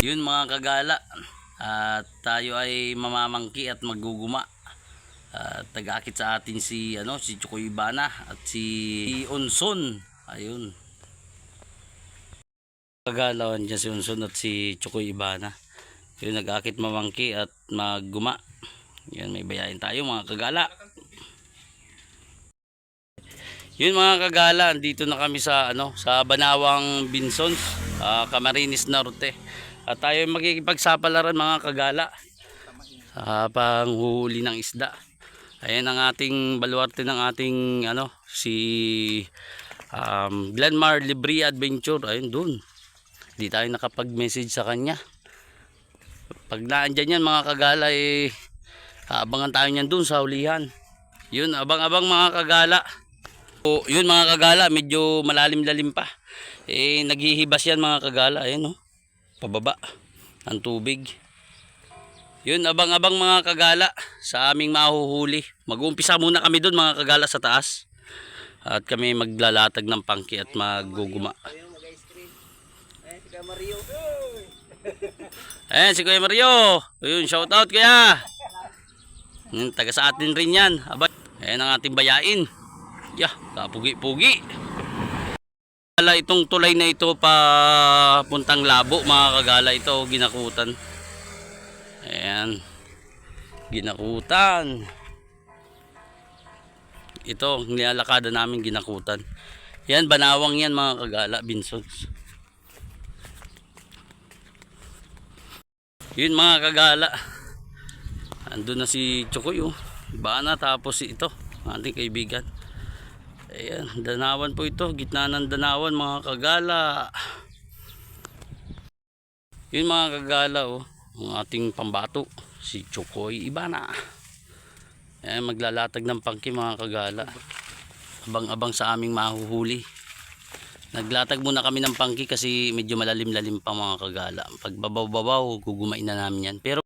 Yun mga kagala. At tayo ay mamamangki at maguguma. At tagakit sa atin si ano si Chokoy Ibana at si Onson. Ayun. Kagalawan dyan si Onson at si Chokoy Ibana. Yun nag-akit mamangki at magguma. Yan may bayain tayo mga kagala. Yun mga kagala, dito na kami sa ano sa Banawang Binson, ah, Camarines Norte. At tayo ay makikipagsapalaran mga kagala sa panghuhuli ng isda. Ayan ang ating baluarte ng ating ano si um, Glenmar Libre Adventure. Ayun doon. Hindi tayo nakapag-message sa kanya. Pag naandyan yan mga kagala eh abangan tayo niyan doon sa hulihan. Yun, abang-abang mga kagala. O, yun mga kagala, medyo malalim-lalim pa. Eh, naghihibas yan mga kagala. Ayan oh. Pababa ang tubig. Yun, abang-abang mga kagala sa aming mahuhuli. Mag-uumpisa muna kami doon mga kagala sa taas. At kami maglalatag ng pangki at maguguma. Ayan si Kuya Mario. Ayun, shout out kuya. Yung taga sa atin rin yan. Abay. Ayan ang ating bayain. Yeah, kapugi-pugi. Kala itong tulay na ito pa puntang labo mga kagala ito ginakutan. Ayan. Ginakutan. Ito, nilalakada namin ginakutan. Yan, banawang yan mga kagala, Binsons. Yun mga kagala. Andun na si Chokoy oh. Iba na tapos ito, ating kaibigan. Ayan, danawan po ito. Gitna ng danawan mga kagala. Yun mga kagala oh. Ang ating pambato. Si Chokoy Ibana. Ayan, maglalatag ng pangki mga kagala. Abang-abang sa aming mahuhuli. Naglatag muna kami ng pangki kasi medyo malalim-lalim pa mga kagala. Pag babaw-babaw, gugumain na namin yan. Pero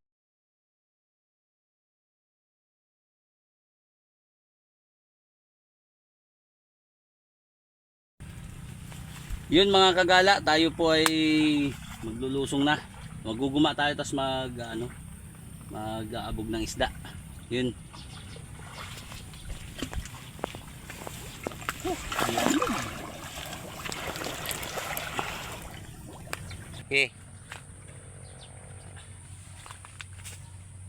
Yun mga kagala, tayo po ay maglulusong na. Maguguma tayo tapos mag ano, mag-aabog ng isda. Yun. Okay.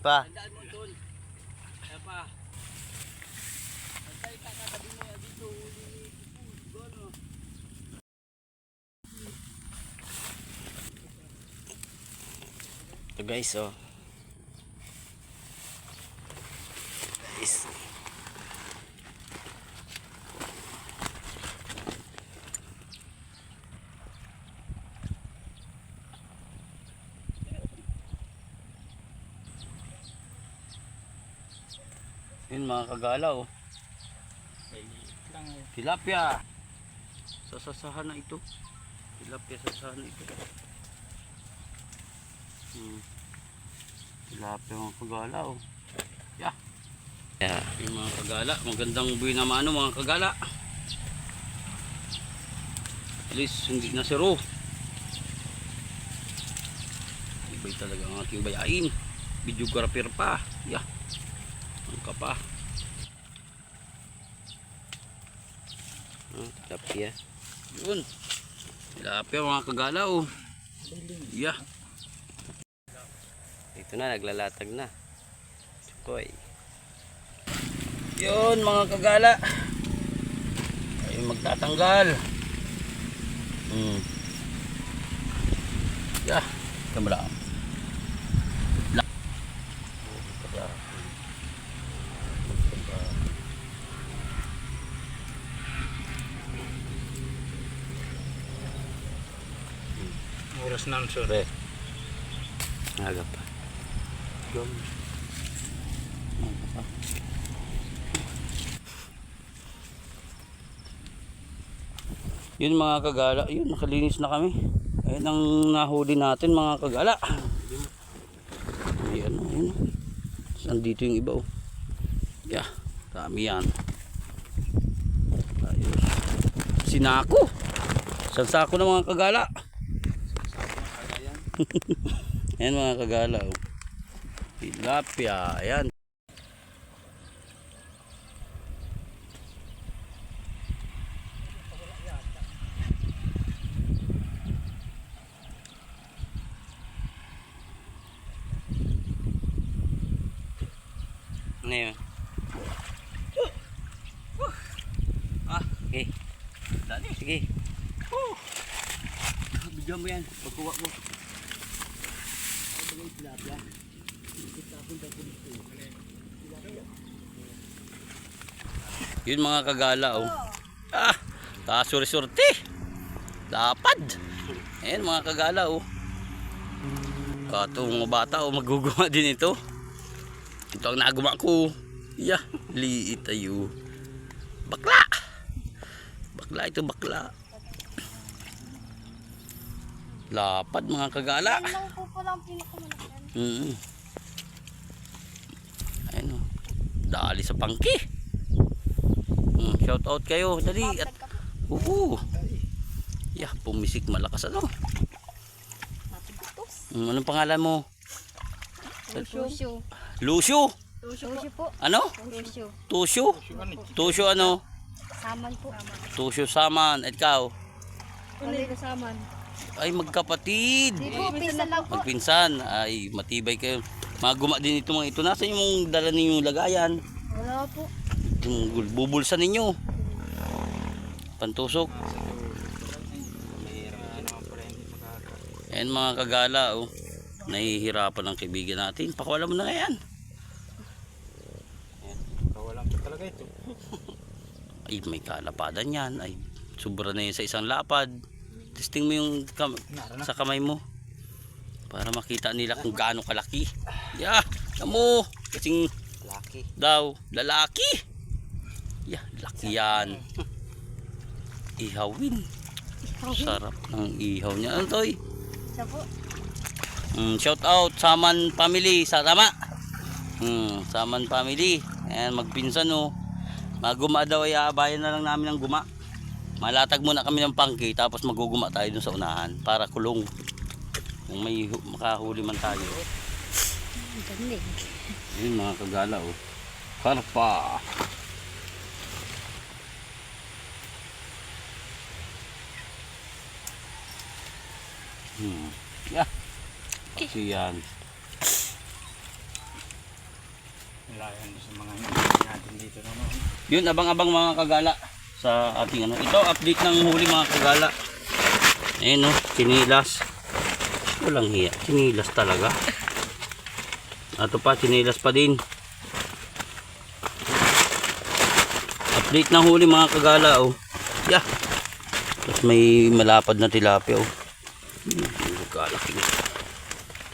Pa. Tandaan mo doon. Kaya pa. Antay ka katabi mo dito. Gono. Ito guys, oh. Guys. Yun mga kagala, oh. Tilapia. Sasasahan na ito. Tilapia sasahan na ito. Hmm. Tilapia mga kagala oh. Yeah. Yeah. Yung mga kagala, magandang buhay na mano mga kagala. At least hindi na siro. Ibay talaga ang ating bayain. Videographer pa. Yeah. Ang ka pa. Ah, tilapia. Yun. Tilapia mga kagala oh. Yeah. Ito na, naglalatag na. Chukoy. Yun mga kagala. Ay magtatanggal. Hmm. Yeah. Kamala. La- Oras na sir. Pre. Aga pa. Yun mga kagala, yun nakalinis na kami. Ayun ang nahuli natin mga kagala. Ayan, ayun. Nandito yung iba oh. Yeah, dami yan. Ayos. Sinako. Isang sako ng mga kagala. Ayan mga kagala. Oh. Tilapia. Ayan. Ano yun? Ah, okay. Dali. Sige. Bigyan mo yan. Pagkuha mo. Yun mga kagala oh. Ah, kasuri-surti. Lapad. Ayan mga kagala oh. Katong mga bata oh, maguguma din ito. Ito ang naguma ko. Yeah, liit ayo. Bakla. Bakla ito bakla. Lapad mga kagala. Yan lang po pala ang pinakamalakan. Mm. Ayun oh. Dali sa pangki. Mm, shout out kayo. Dali. At, oo. Yeah, pumisik malakas ano. Mm, anong pangalan mo? Tusyo. Lucio. Tusyo po. Ano? Tusyo. Tusyo? Tusyo ano? Saman po. Tusyo saman. At ikaw? Tuloy na saman. Ay, magkapatid. Di po, pisa lang po. Magpinsan. Ay, matibay kayo. Maguma din ito mga ito. Nasaan yung dala ninyo lagayan? Wala po. Bubulsa ninyo. Pantusok. Ayan mga kagala oh. Nahihirapan ang kaibigan natin. Pakawala mo na nga yan. Kawalan po talaga ito. Ay may kalapadan yan. Ay sobra na yun sa isang lapad. Testing mo yung kam- sa kamay mo. Para makita nila kung gaano kalaki. Yeah, mo. Kasing Laki. daw lalaki. Yeah, laki yan. Ihawin. Sarap ng ihaw niya. Ano toy? Mm, shout out Saman family sa tama. Mm, Saman family. Ayan magpinsan oh. Maguma daw ay aabayan na lang namin ng guma. Malatag muna kami ng pangki tapos maguguma tayo dun sa unahan para kulong. Kung may hu- makahuli man tayo. Ang galing. Yun mga kagala oh. Karpa. Hmm. Yeah. Kasi yan. Layan sa mga hindi natin dito naman. Yun, abang-abang mga kagala sa ating ano. Ito, update ng huli mga kagala. Ayun no, sinilas. Walang hiya, sinilas talaga. Ato pa, sinilas pa din. Update ng huli mga kagala oh. Yeah. Tapos may malapad na tilapia oh. Hmm, Kalaki na.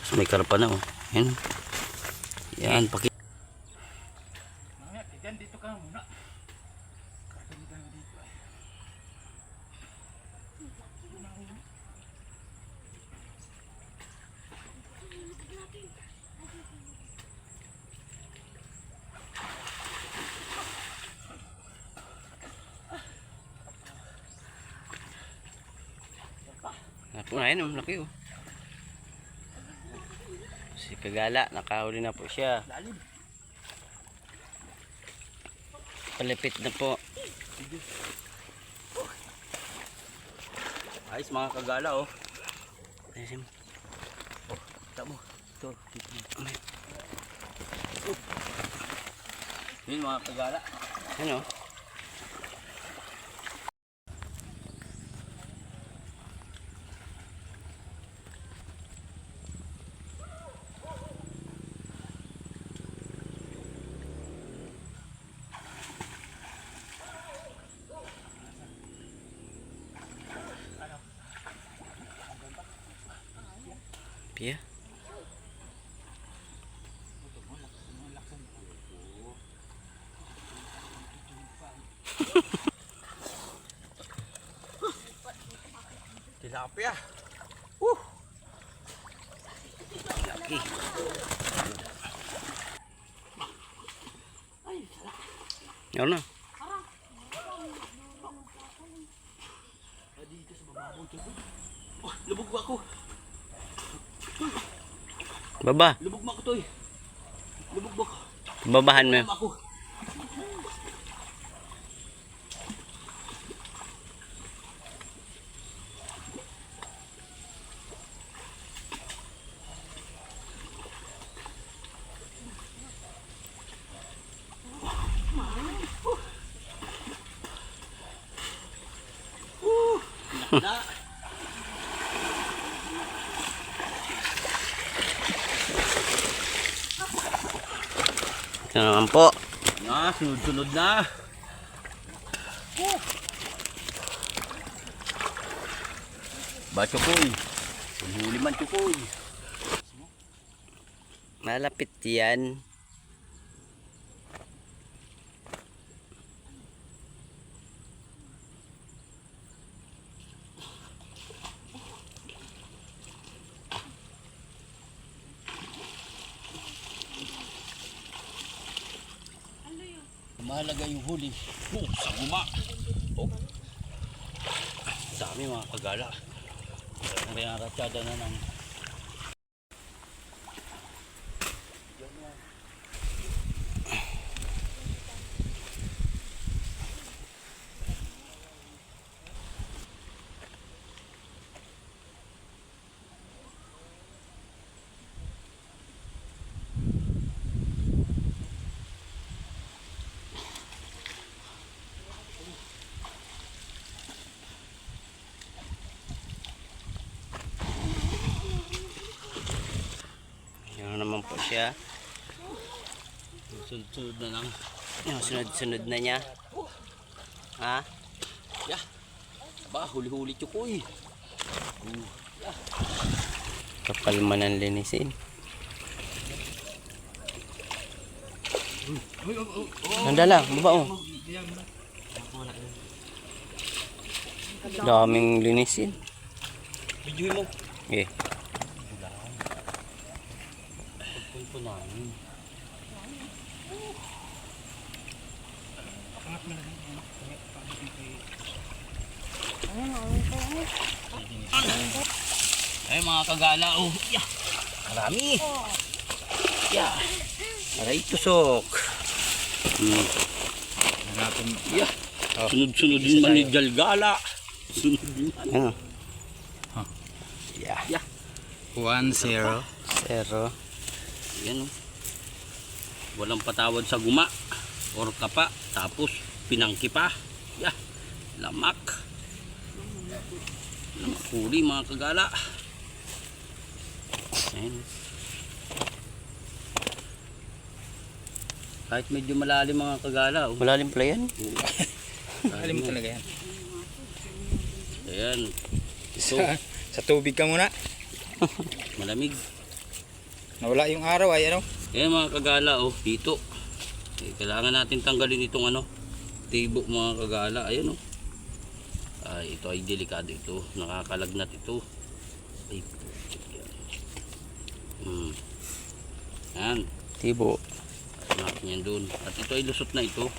Tapos may karpa na oh. Yan. Yan, paki Mamaya, tigan dito ka muna. Napunayan, ang laki oh. Si Kagala, nakahuli na po siya. Palipit na po. Ayos mga Kagala oh. Ayos. Oh, tamo. Ito, dito. Oh. Yun mga Kagala. Ano? Pia? Tilapia. Laki. Yun na. Baba. Lubog ba ako, Toy? Lubog ba ako? Babahan mo. Lubog ako. Ito naman po. Na, sunod-sunod na. Ba, Chukoy? Huli man, Chukoy. Malapit yan. Mahalaga yung huli. Oh, sa guma. Oh. Dami mga kagala. May aratsada na ng Yan siya. sunod-sunod na lang. Sunod-sunod na niya. Ha? Ba, huli-huli Chukoy. Kapal man ang linisin. Nandala, baba oh. Daming linisin. Videoin mo. Eh, Pagpun po namin. Ay mga kagala oh. Yeah. Marami. Yeah. aray tusok. Hmm. Hanapin Yeah. Sunod-sunod din man ni Galgala. Sunod din man. Ano? Yeah. 1-0. Zero. Yan oh. Walang patawad sa guma or kapa tapos pinangki pa. Yeah. Lamak. Lamak huli mga kagala. Ayan. Kahit medyo malalim mga kagala. Oh. Malalim pala yan. Mo talaga yan. Ayan. Ito, Sa, sa tubig ka muna. malamig. Nawala yung araw ay ano. Ayan mga kagala, oh, dito. Eh, kailangan natin tanggalin itong ano, tibo mga kagala. Ayan oh. Ay, ito ay delikado ito. Nakakalagnat ito. Ay. Hmm. Yan. Tibo. Natin yan doon. At ito ay lusot na ito.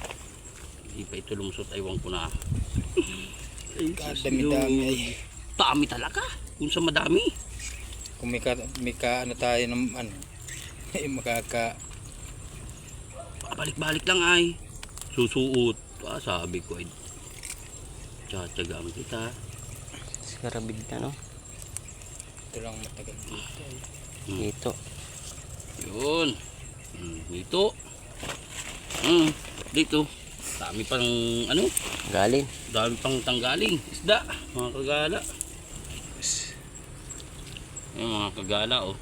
Hindi pa ito lumusot. Aywan ko na. Ay, Kadami-dami ay. Dami talaga. Kung sa madami. Kung may ka, may ka ano tayo ng ano. Ay makaka Balik-balik lang ay. Susuot. Ah, sabi ko ay. Tsatsagaan kita. Skarabig na no. ito lang matagal dito. ay. Dito. Yun. Hmm, dito. Hmm, dito. Dami pang ano, Galing. dami pang tanggaling. Isda, mga kagala. Yung mga kagala oh.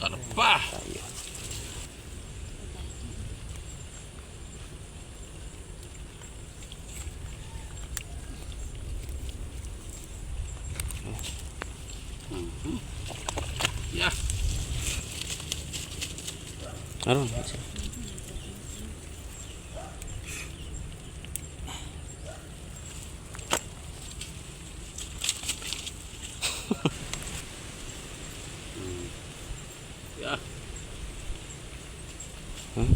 Karpa. Mhm. Yeah. Aron. Yeah. Hmm?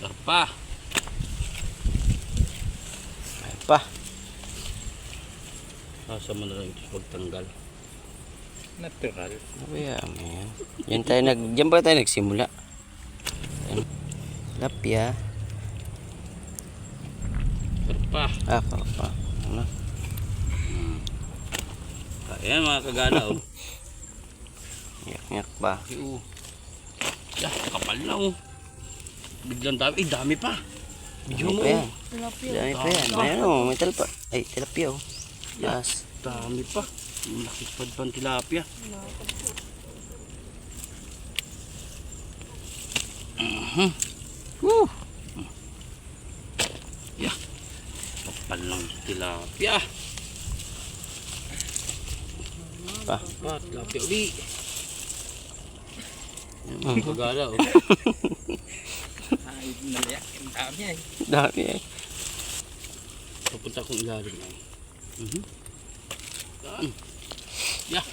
Karpa. Pa. Asa mo na lang ito pagtanggal. Natural. Kaya mo yan. Yan tayo nag... Diyan ba tayo nagsimula? Yan. Lapya. Karpa. Ah, pa. Ano? Ayan mga kagala oh. Yak-yak pa. Ay, oh. Ya, kapal na oh. Biglang dami. Eh, dami pa. Medyo Dami mo pa yan. oh. Tilapia. Dami pa yan. May ano, may talpa. Ay, tilapia oh. Yes. Dami pa. Malaki pa pa ang tilapia. Mhm. Woo. Yeah. Kapal ng tilapia. Pa. Pa, tilapia uli. Yan, mga kagala oh. Ay, naliyak. Ang dami ay. Dami eh. Papunta akong ilalim na. Mhm. Yan. Yeah.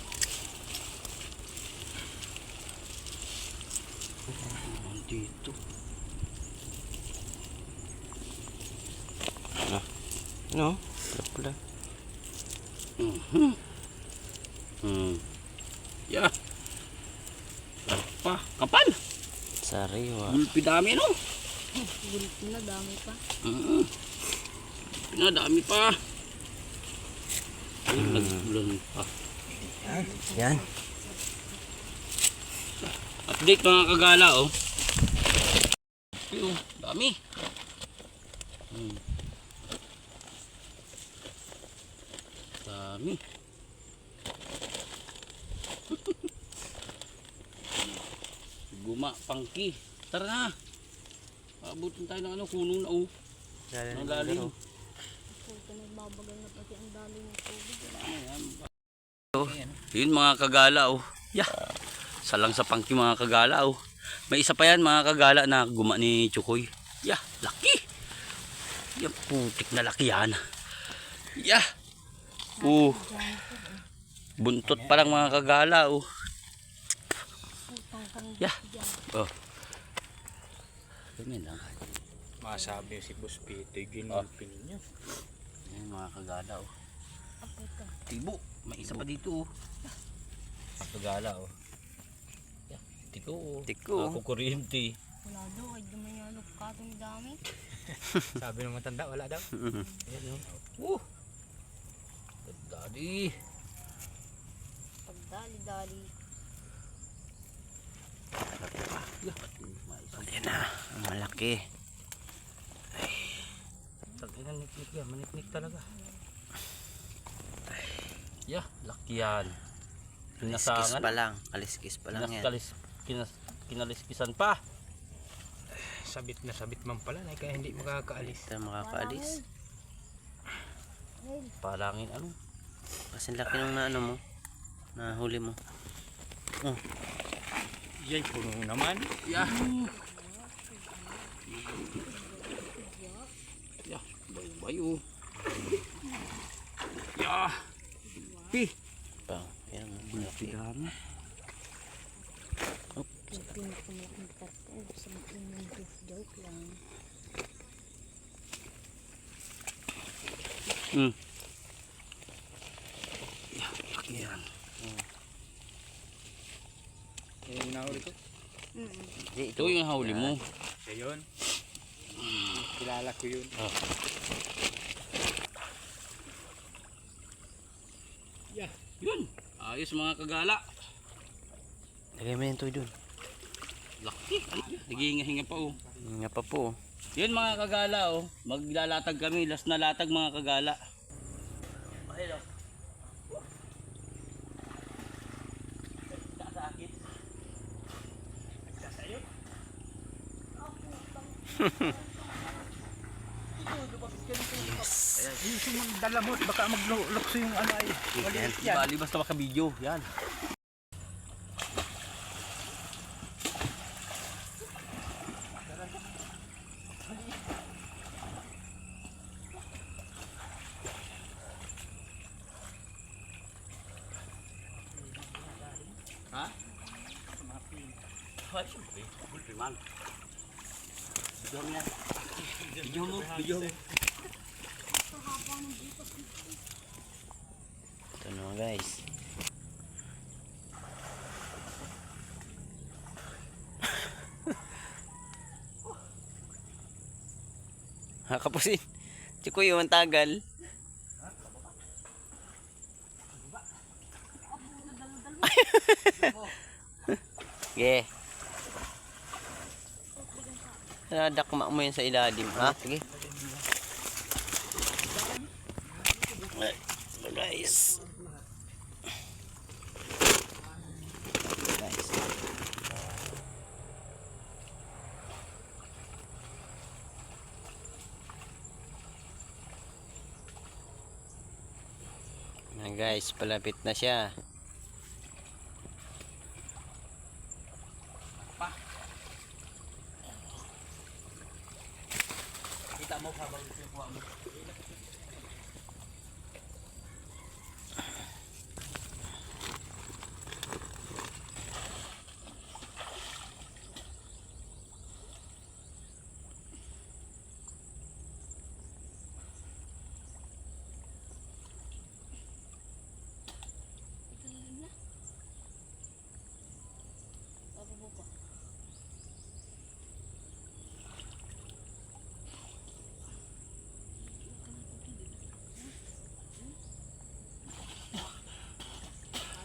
Dito. Ano? Pula-pula. Mhm. Hmm. Yeah. Pa, kapal. Sariwa. Gulpi dami no. Gulit na, dami pa. Mhm. Pinadami pa. Ay, nagbulan pa. Yan. Update mga kagala oh. Ay, oh, dami. Hmm. Dami. Guma, pangki. Tara na. Abutin tayo ng ano, kuno na oh. Ang lalim. Puta, nagbabagal na pati ang dali ng tubig. Yun mga kagala oh. Yeah. Salang sa pangki mga kagala oh. May isa pa yan mga kagala na guma ni Chukoy. Yeah, laki. Yan putik na laki yan. Yeah. Oh. Buntot pa lang mga kagala oh. Yeah. Oh. Ganyan lang. Masabi si Boss Pito, ginulpin niya. Yan mga kagala oh. Tibo. May isa pa dito oh. Mga kagala oh. Yeah. Tiko oh. Tiko. Ako kuryente. Wala daw, ay dumayalok ka itong dami. Sabi ng matanda, wala daw. Ayan oh. Uh. Daddy. Pagdali-dali. Yan na. Ang malaki. Tangina niknik yan, maniknik talaga. Yeah, laki yan. Kaliskis pa lang. Kaliskis pa lang yan. Kinakalis, kinas, kinaliskisan pa. Sabit na sabit man pala, na kaya hindi makakaalis. Ito makakaalis. Palangin ano. Kasi laki nung na ano mo. Nahuli mo. Yay, puno naman. Yeah. Yeah, bayo-bayo. Yeah. Pi. Pa. Yan. Malaki. Dami. Yung pinakamalaking karton. Sa makinig joke lang. Hmm. Yeah, laki yan. Yan yung nahuli ko. Ito yung huli mo. Siya yun. Kilala ko yun. Yun. Ayos mga kagala. Lagay mo yung toy dun. Laki. Naghihinga-hinga pa oh. Nga pa po. Yun mga kagala oh. Maglalatag kami. Last na latag mga kagala. Yung mo, baka maglukso yung ano ay. Yan. Bali basta maka-video. Yan. Ha? Ay, siyempre. Siyempre man. Video mo yan. Video mo. Video mo. Ito na guys. Ha, kapusin. Chikoy, yung tagal. Ge. Nadakma mo yun sa ilalim, ha? Sige. Ay, Guys. Guys. Na guys, palapit na siya. Kita mo habang kuha mo.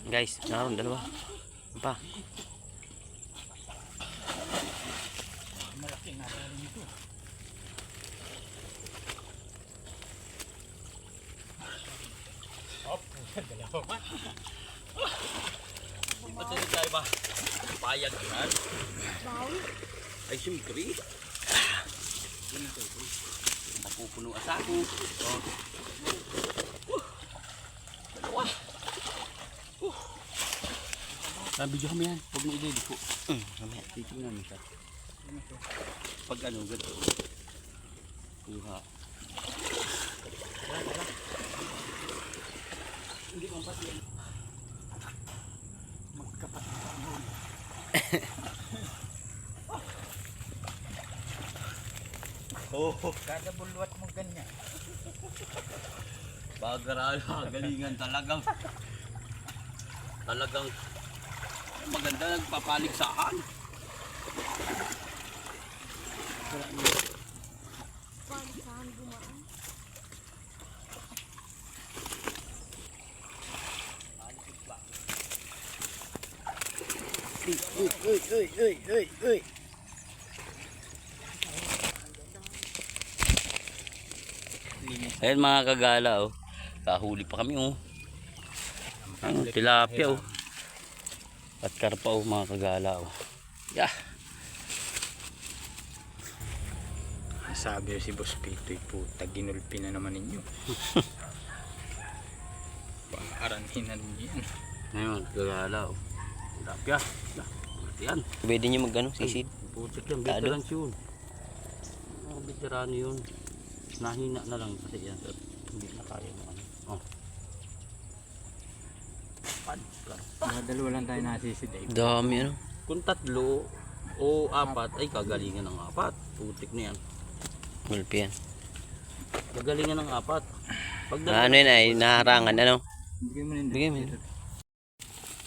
Guys, naroon dalawa. Pa. Ba't hindi tayo ba? Payag yan. Ay, siyempre. Mapupuno asa ako. Oh. Dalawa. Uh. Video kami yan. Huwag mo ilili po. Mm, mamaya. Titingnan mo siya. Pag ano, ganito. Kuha. Oh, Kada bulwat mo ganyan. Bagarala, galingan talagang. Talagang maganda nagpapaligsahan. Uy, uy, uy, uy, uy, uy. Ayan mga kagala oh. Kahuli pa kami oh. Ano, tilapia oh. At karpa oh mga kagala oh. Yeah. Sabi si Boss Pitoy puta, ginulpi na naman ninyo. Paaranin na ninyo yan. Mga kagala. Tilapia. Yeah. Yan. Pwede nyo magano, sisid. Putik yan. Tado? Veterans yun. Mga veterano yun. Nahina na lang kasi yan. Hindi na kaya mo ano. Oh. Pad. Mga dalawa lang tayo nasisid eh. Dami ano. Kung tatlo o apat ay kagalingan ng apat. Putik na yan. Gulpi yan. Kagalingan ng apat. Pag Ah, ano yun ay naharangan ano. Bigyan mo nila. Bigyan mo.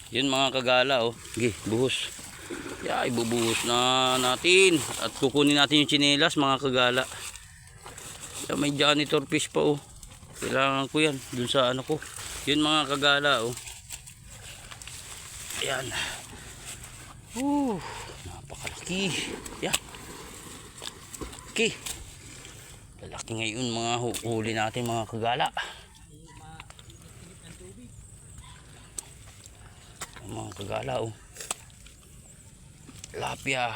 Yun mga kagala oh. Sige, buhos. Yeah, ibubuhos na natin. At kukunin natin yung chinelas mga kagala. Yeah, may janitor fish pa oh. Kailangan ko yan. Dun sa ano ko. Yun mga kagala oh. Ayan. Uh, napakalaki. Yeah. Okay. Lalaki ngayon mga hu- huli natin mga kagala. Mga kagala oh. Lapia.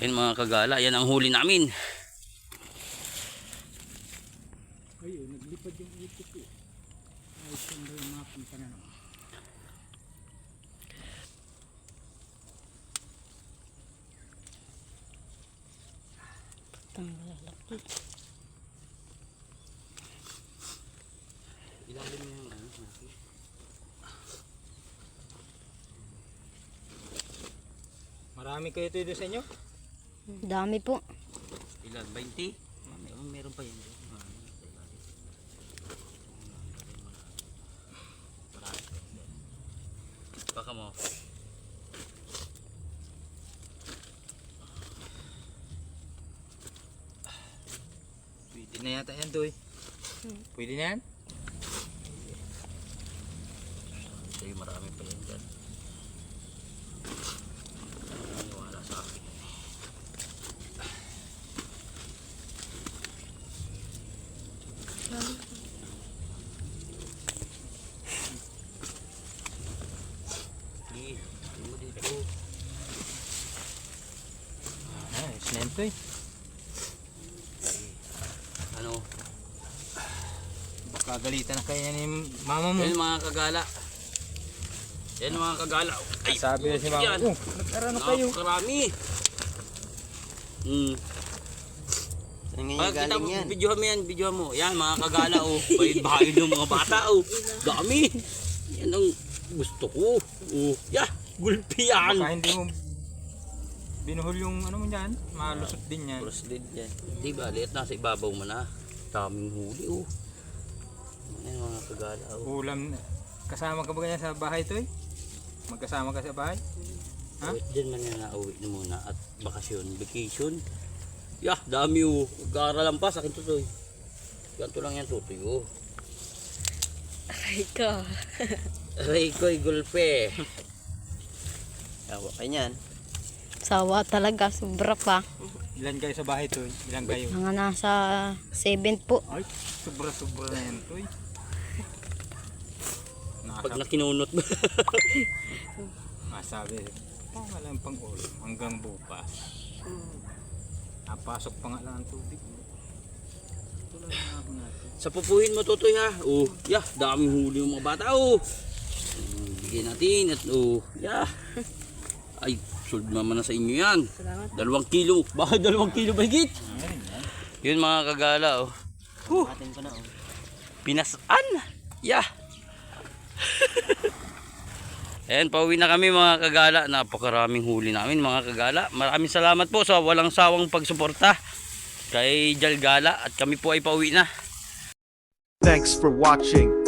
Yan mga kagala, yan ang huli namin. kayo ito sa inyo? Dami po. Ilan? 20? Meron, meron pa yan. Baka mo. Pwede na yata yan, Doy. Hmm. Pwede na yan? Mama mo. Yan mga kagala. Yan mga kagala. Ay, Sabi na si mama, yan. oh, nagkarano kayo. Napakarami. Hmm. Saan nga yung kita galing mo, yan? videohan mo yan, videohan mo. Yan, mga kagala, oh. Bayad bahay ng mga bata, oh. Dami. Yan ang gusto ko. Oh, yeah, gulpi yan. Baka hindi mo binuhol yung ano mo dyan. Malusot din yan. Cross lead yan. Di ba, liit nasa ibabaw mo na. Daming huli, oh. Yan, mga kagala, oh. Ulam, kasama ka ba ganyan sa bahay, Toy? Magkasama ka sa bahay? Ha? Wait, dyan man yan nauwi na muna at bakasyon, vacation. Yeah, dami, oh. Mag-aaral pa sa akin tutoy. Ganito lang yan, tutoy, oh. Aray ka. Aray ko, gulpe. Tawa ka niyan. Sawa talaga, sobra pa. Ilan kayo sa bahay, Toy? Ilan kayo? Mga nasa 7 po. Ay, sobra-sobra na yan, Toy. Pag Nakasab- nakinunot mo. Masabi, tama lang pang ulam hanggang bukas. Napasok pa nga lang ang tubig. Ang ako natin. Sa pupuhin mo, tutoy, ha. Oh, yeah, daming huli yung mga bata, oh. Bigyan natin at, oh, yeah. Ay, sold naman na sa inyo yan. Salamat. Dalawang kilo. Bakit dalawang kilo ba higit? Ngayon yan. Yun mga kagala, oh. Huh. Atin ko na oh. Pinasan. Yeah. Ayan, pauwi na kami mga kagala. Napakaraming huli namin mga kagala. Maraming salamat po sa walang sawang pagsuporta kay Jalgala at kami po ay pauwi na. Thanks for watching.